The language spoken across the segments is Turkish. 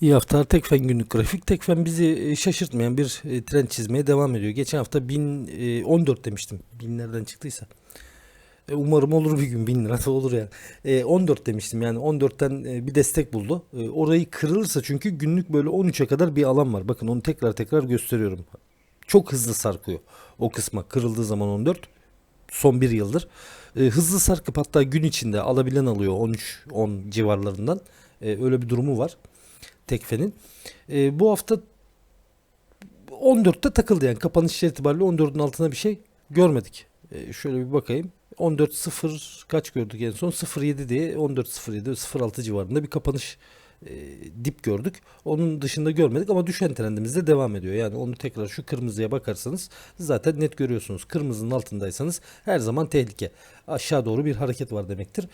İyi haftalar Tekfen günlük grafik. Tekfen bizi e, şaşırtmayan bir e, trend çizmeye devam ediyor. Geçen hafta 1014 demiştim. Binlerden çıktıysa. E, Umarım olur bir gün 1000 lira da olur yani. E, 14 demiştim yani 14'ten e, bir destek buldu. E, orayı kırılırsa çünkü günlük böyle 13'e kadar bir alan var. Bakın onu tekrar tekrar gösteriyorum. Çok hızlı sarkıyor o kısma kırıldığı zaman 14 son bir yıldır. E, hızlı sarkıp hatta gün içinde alabilen alıyor 13-10 civarlarından. E, öyle bir durumu var. Tekfe'nin. E, bu hafta 14'te takıldı yani kapanış itibariyle 14'ün altına bir şey görmedik. E, şöyle bir bakayım. 14.0 kaç gördük en son? 07 diye 14.07 06 civarında bir kapanış e, dip gördük. Onun dışında görmedik ama düşen trendimiz de devam ediyor. Yani onu tekrar şu kırmızıya bakarsanız zaten net görüyorsunuz. Kırmızının altındaysanız her zaman tehlike. Aşağı doğru bir hareket var demektir.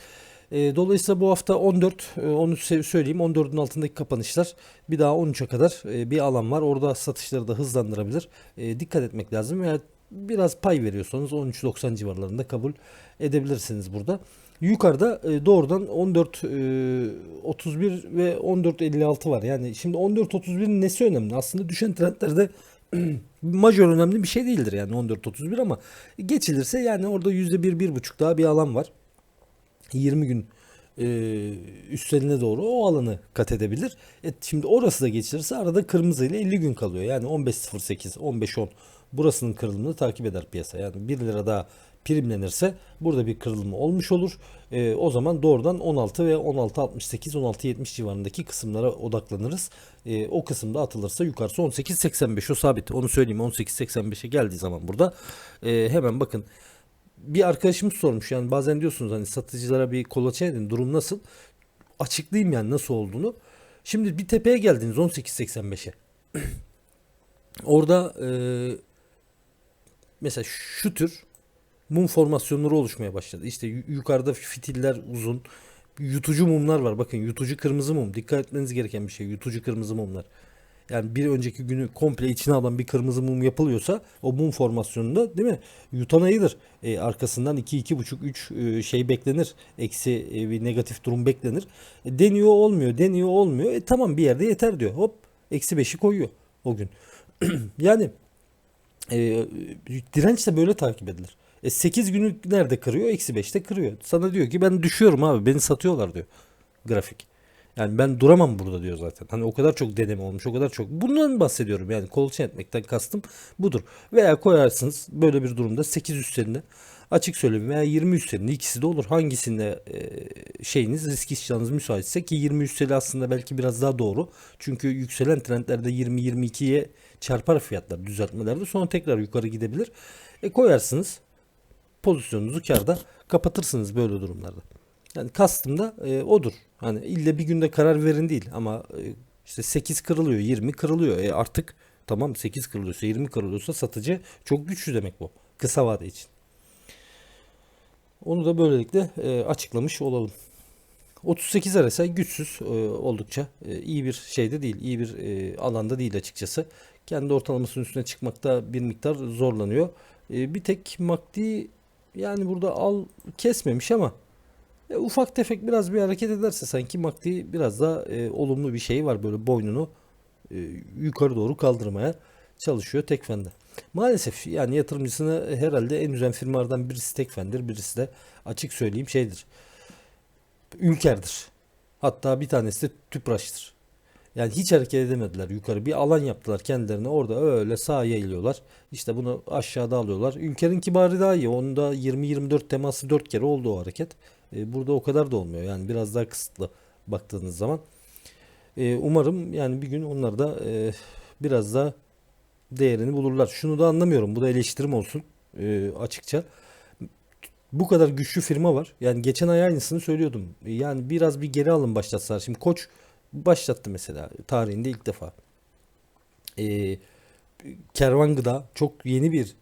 E, dolayısıyla bu hafta 14, e, onu söyleyeyim 14'ün altındaki kapanışlar bir daha 13'e kadar e, bir alan var. Orada satışları da hızlandırabilir. E, dikkat etmek lazım. Veya biraz pay veriyorsanız 13.90 civarlarında kabul edebilirsiniz burada. Yukarıda e, doğrudan 14 e, 31 ve 14.56 var. Yani şimdi 14.31'in nesi önemli? Aslında düşen trendlerde majör önemli bir şey değildir yani 14.31 ama geçilirse yani orada %1 1.5 daha bir alan var. 20 gün e, üstlerine doğru o alanı kat edebilir. E, şimdi orası da geçirirse arada kırmızı ile 50 gün kalıyor. Yani 15.08, 15.10 burasının kırılımını takip eder piyasa. Yani 1 lira daha primlenirse burada bir kırılma olmuş olur. E, o zaman doğrudan 16 ve 16.68, 16.70 civarındaki kısımlara odaklanırız. E, o kısımda atılırsa yukarısı 18.85 o sabit. Onu söyleyeyim 18.85'e geldiği zaman burada e, hemen bakın bir arkadaşımız sormuş yani bazen diyorsunuz hani satıcılara bir kolaçan edin durum nasıl? Açıklayayım yani nasıl olduğunu. Şimdi bir tepeye geldiniz 18.85'e. Orada e, mesela şu tür mum formasyonları oluşmaya başladı. İşte yu- yukarıda fitiller uzun. Yutucu mumlar var. Bakın yutucu kırmızı mum. Dikkat etmeniz gereken bir şey. Yutucu kırmızı mumlar. Yani bir önceki günü komple içine alan bir kırmızı mum yapılıyorsa o mum formasyonunda değil mi? Yutan ayıdır. E, arkasından 2 iki, 2,5 3 şey beklenir. Eksi e, bir negatif durum beklenir. E, deniyor olmuyor. Deniyor olmuyor. E, tamam bir yerde yeter diyor. Hop eksi 5'i koyuyor o gün. yani e, direnç de böyle takip edilir. E 8 günü nerede kırıyor? Eksi 5'te kırıyor. Sana diyor ki ben düşüyorum abi beni satıyorlar diyor grafik. Yani ben duramam burada diyor zaten. Hani o kadar çok deneme olmuş o kadar çok. Bundan bahsediyorum yani kolaçan etmekten kastım budur. Veya koyarsınız böyle bir durumda 8 üstlerinde açık söyleyeyim veya 20 üstlerinde ikisi de olur. Hangisinde e, şeyiniz risk iştahınız müsaitse ki 20 üsteli aslında belki biraz daha doğru. Çünkü yükselen trendlerde 20-22'ye çarpar fiyatlar düzeltmelerde sonra tekrar yukarı gidebilir. E koyarsınız pozisyonunuzu karda kapatırsınız böyle durumlarda. Yani kastım da e, odur. Hani ille bir günde karar verin değil ama e, işte 8 kırılıyor, 20 kırılıyor. E artık tamam 8 kırılıyorsa, 20 kırılıyorsa satıcı çok güçlü demek bu kısa vade için. Onu da böylelikle e, açıklamış olalım. 38 RSI güçsüz e, oldukça iyi bir şeyde değil, iyi bir alanda değil açıkçası. Kendi ortalamasının üstüne çıkmakta bir miktar zorlanıyor. Bir tek MACD yani burada al kesmemiş ama e, ufak tefek biraz bir hareket ederse sanki MACD biraz daha e, olumlu bir şey var böyle boynunu e, yukarı doğru kaldırmaya çalışıyor Tekfen'de. Maalesef yani yatırımcısını herhalde en üzen firmalardan birisi Tekfen'dir. Birisi de açık söyleyeyim şeydir. Ülker'dir. Hatta bir tanesi de Tüpraş'tır. Yani hiç hareket edemediler yukarı. Bir alan yaptılar kendilerine. Orada öyle sağa yayılıyorlar. İşte bunu aşağıda alıyorlar. Ülker'in kibarı daha iyi. Onda 20-24 teması 4 kere oldu o hareket. E, burada o kadar da olmuyor. Yani biraz daha kısıtlı baktığınız zaman. E, umarım yani bir gün onlar da e, biraz daha değerini bulurlar. Şunu da anlamıyorum. Bu da eleştirim olsun açıkça. Bu kadar güçlü firma var. Yani geçen ay aynısını söylüyordum. Yani biraz bir geri alın başlatsalar. Şimdi Koç başlattı mesela tarihinde ilk defa. E, Kervan Gıda çok yeni bir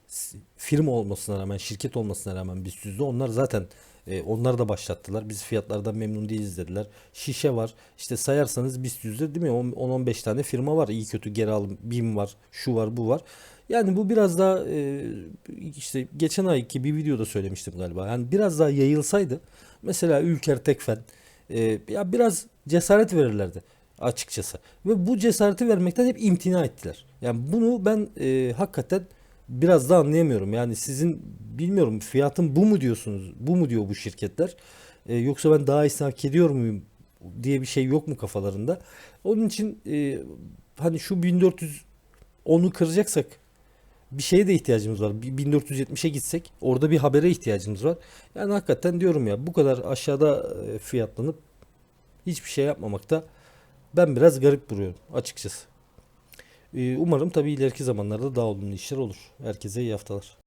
firma olmasına rağmen, şirket olmasına rağmen biz yüzde onlar zaten e, onlar da başlattılar. Biz fiyatlardan memnun değiliz dediler. Şişe var. İşte sayarsanız biz yüzde değil mi? 10-15 tane firma var. İyi kötü geri alım. BİM var. Şu var, bu var. Yani bu biraz daha e, işte geçen ayki bir videoda söylemiştim galiba. Yani biraz daha yayılsaydı mesela Ülker Tekfen e, ya biraz cesaret verirlerdi. Açıkçası. Ve bu cesareti vermekten hep imtina ettiler. Yani bunu ben e, hakikaten biraz da anlayamıyorum. Yani sizin bilmiyorum fiyatın bu mu diyorsunuz? Bu mu diyor bu şirketler? E, yoksa ben daha iyisini hak ediyor muyum diye bir şey yok mu kafalarında? Onun için e, hani şu 1400 onu kıracaksak bir şeye de ihtiyacımız var. Bir 1470'e gitsek orada bir habere ihtiyacımız var. Yani hakikaten diyorum ya bu kadar aşağıda e, fiyatlanıp hiçbir şey yapmamakta ben biraz garip buluyorum açıkçası. E, Umarım tabii ileriki zamanlarda daha olumlu işler olur. Herkese iyi haftalar.